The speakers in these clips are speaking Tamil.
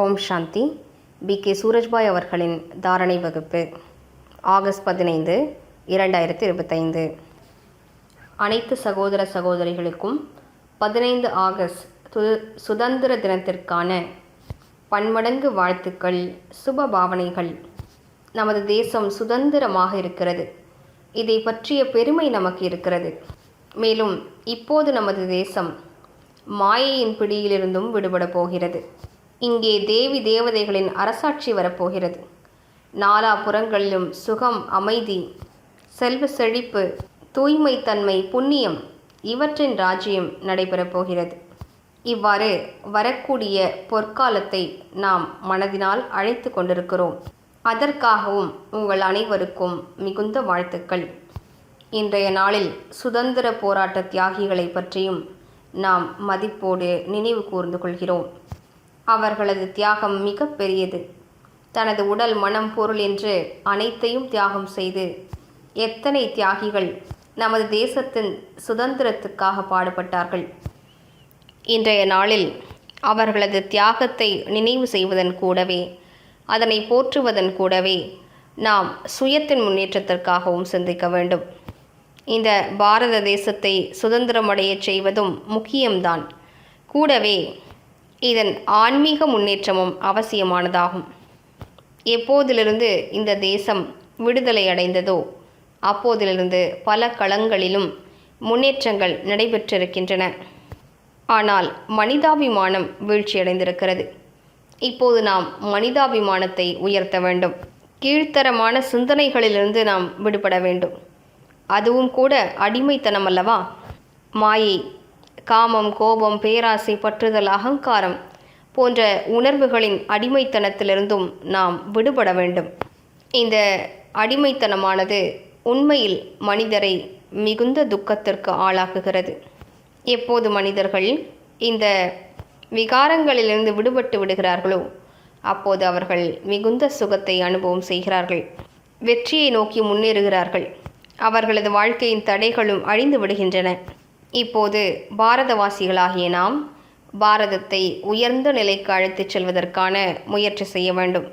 ஓம் சாந்தி. பி. கே. சூரஜ்பாய் அவர்களின் தாரணை வகுப்பு ஆகஸ்ட் பதினைந்து இரண்டாயிரத்தி இருபத்தைந்து. அனைத்து சகோதர சகோதரிகளுக்கும் பதினைந்து ஆகஸ்ட் து சுதந்திர தினத்திற்கான பன்மடங்கு வாழ்த்துக்கள் சுப பாவனைகள். நமது தேசம் சுதந்திரமாக இருக்கிறது. இதை பற்றிய பெருமை நமக்கு இருக்கிறது. மேலும் இப்போது நமது தேசம் மாயையின் பிடியிலிருந்தும் விடுபட போகிறது. இங்கே தேவி தேவதைகளின் அரசாட்சி வரப்போகிறது. நாலா புறங்களிலும் சுகம் அமைதி செல்வ செழிப்பு தூய்மை தன்மை புண்ணியம் இவற்றின் ராஜ்யம் நடைபெறப் போகிறது. இவ்வாறு வரக்கூடிய பொற்காலத்தை நாம் மனதினால் அழைத்து கொண்டிருக்கிறோம். அதற்காகவும் உங்கள் அனைவருக்கும் மிகுந்த வாழ்த்துக்கள். இன்றைய நாளில் சுதந்திர போராட்ட தியாகிகளை பற்றியும் நாம் மதிப்போடு நினைவு கூர்ந்து கொள்கிறோம். அவர்களது தியாகம் மிக பெரியது. தனது உடல் மனம் பொருள் என்று அனைத்தையும் தியாகம் செய்து எத்தனை தியாகிகள் நமது தேசத்தின் சுதந்திரத்துக்காக பாடுபட்டார்கள். இன்றைய நாளில் அவர்களது தியாகத்தை நினைவு செய்வதன் கூடவே அதனை போற்றுவதன் கூடவே நாம் சுயத்தின் முன்னேற்றத்திற்காகவும் சிந்திக்க வேண்டும். இந்த பாரத தேசத்தை சுதந்திரமடையச் செய்வதும் முக்கியம்தான். கூடவே இதன் ஆன்மீக முன்னேற்றமும் அவசியமானதாகும். எப்போதிலிருந்து இந்த தேசம் விடுதலை அடைந்ததோ அப்போதிலிருந்து பல களங்களிலும் முன்னேற்றங்கள் நடைபெற்றிருக்கின்றன. ஆனால் மனிதாபிமானம் வீழ்ச்சியடைந்திருக்கிறது. இப்போது நாம் மனிதாபிமானத்தை உயர்த்த வேண்டும். கீழ்த்தரமான சிந்தனைகளிலிருந்து நாம் விடுபட வேண்டும். அதுவும் கூட அடிமைத்தனம் அல்லவா மாயை காமம் கோபம் பேராசை பற்றுதல் அகங்காரம் போன்ற உணர்வுகளின் அடிமைத்தனத்திலிருந்தும் நாம் விடுபட வேண்டும். இந்த அடிமைத்தனமானது உண்மையில் மனிதரை மிகுந்த துக்கத்திற்கு ஆளாக்குகிறது. எப்போது மனிதர்கள் இந்த விகாரங்களிலிருந்து விடுபட்டு விடுகிறார்களோ அப்போது அவர்கள் மிகுந்த சுகத்தை அனுபவம் செய்கிறார்கள். வெற்றியை நோக்கி முன்னேறுகிறார்கள். அவர்களது வாழ்க்கையின் தடைகளும் அழிந்து விடுகின்றன. இப்போது பாரதவாசிகளாகிய நாம் பாரதத்தை உயர்ந்த நிலைக்கு அழைத்துச் செல்வதற்கான முயற்சி செய்ய வேண்டும்.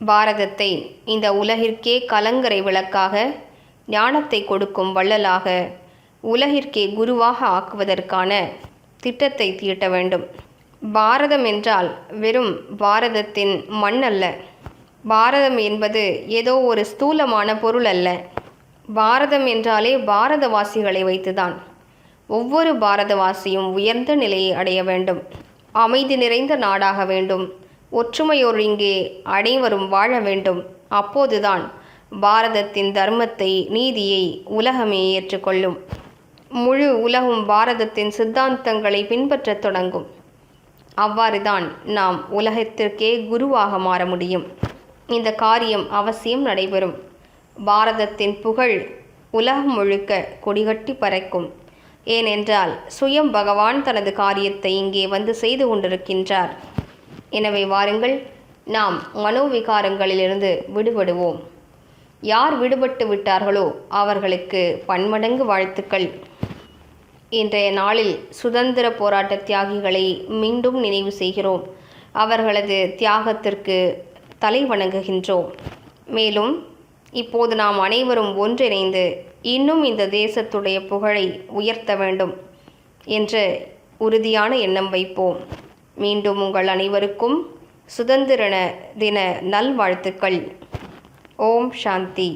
பாரதத்தை இந்த உலகிற்கே கலங்கரை விளக்காக ஞானத்தை கொடுக்கும் வள்ளலாக உலகிற்கே குருவாக ஆக்குவதற்கான திட்டத்தை தீட்ட வேண்டும். பாரதம் என்றால் வெறும் பாரதத்தின் மண் அல்ல பாரதம் என்பது ஏதோ ஒரு ஸ்தூலமான பொருள் அல்ல பாரதம் என்றாலே பாரதவாசிகளை வைத்துதான். ஒவ்வொரு பாரதவாசியும் உயர்ந்த நிலையை அடைய வேண்டும். அமைதி நிறைந்த நாடாக வேண்டும். ஒற்றுமையோர் இங்கே அனைவரும் வாழ வேண்டும். அப்போதுதான் பாரதத்தின் தர்மத்தை நீதியை உலகமே ஏற்றுக்கொள்ளும். முழு உலகும் பாரதத்தின் சித்தாந்தங்களை பின்பற்றத் தொடங்கும். அவ்வாறுதான் நாம் உலகத்திற்கே குருவாக மாற முடியும். இந்த காரியம் அவசியம் நடைபெறும். பாரதத்தின் புகழ் உலகம் முழுக்க கொடிகட்டி பறக்கும். ஏனென்றால் சுயம் பகவான் தனது காரியத்தை இங்கே வந்து செய்து கொண்டிருக்கின்றார். எனவே வாருங்கள் நாம் மனோவிகாரங்களிலிருந்து விடுபடுவோம். யார் விடுபட்டு விட்டார்களோ அவர்களுக்கு பன்மடங்கு வாழ்த்துக்கள். இன்றைய நாளில் சுதந்திர போராட்ட தியாகிகளை மீண்டும் நினைவு செய்கிறோம். அவர்களது தியாகத்திற்கு தலை வணங்குகின்றோம். மேலும் இப்போது நாம் அனைவரும் ஒன்றிணைந்து இன்னும் இந்த தேசத்துடைய புகழை உயர்த்த வேண்டும் என்ற உறுதியான எண்ணம் வைப்போம். மீண்டும் உங்கள் அனைவருக்கும் சுதந்திரன தின நல்வாழ்த்துக்கள். ஓம் சாந்தி.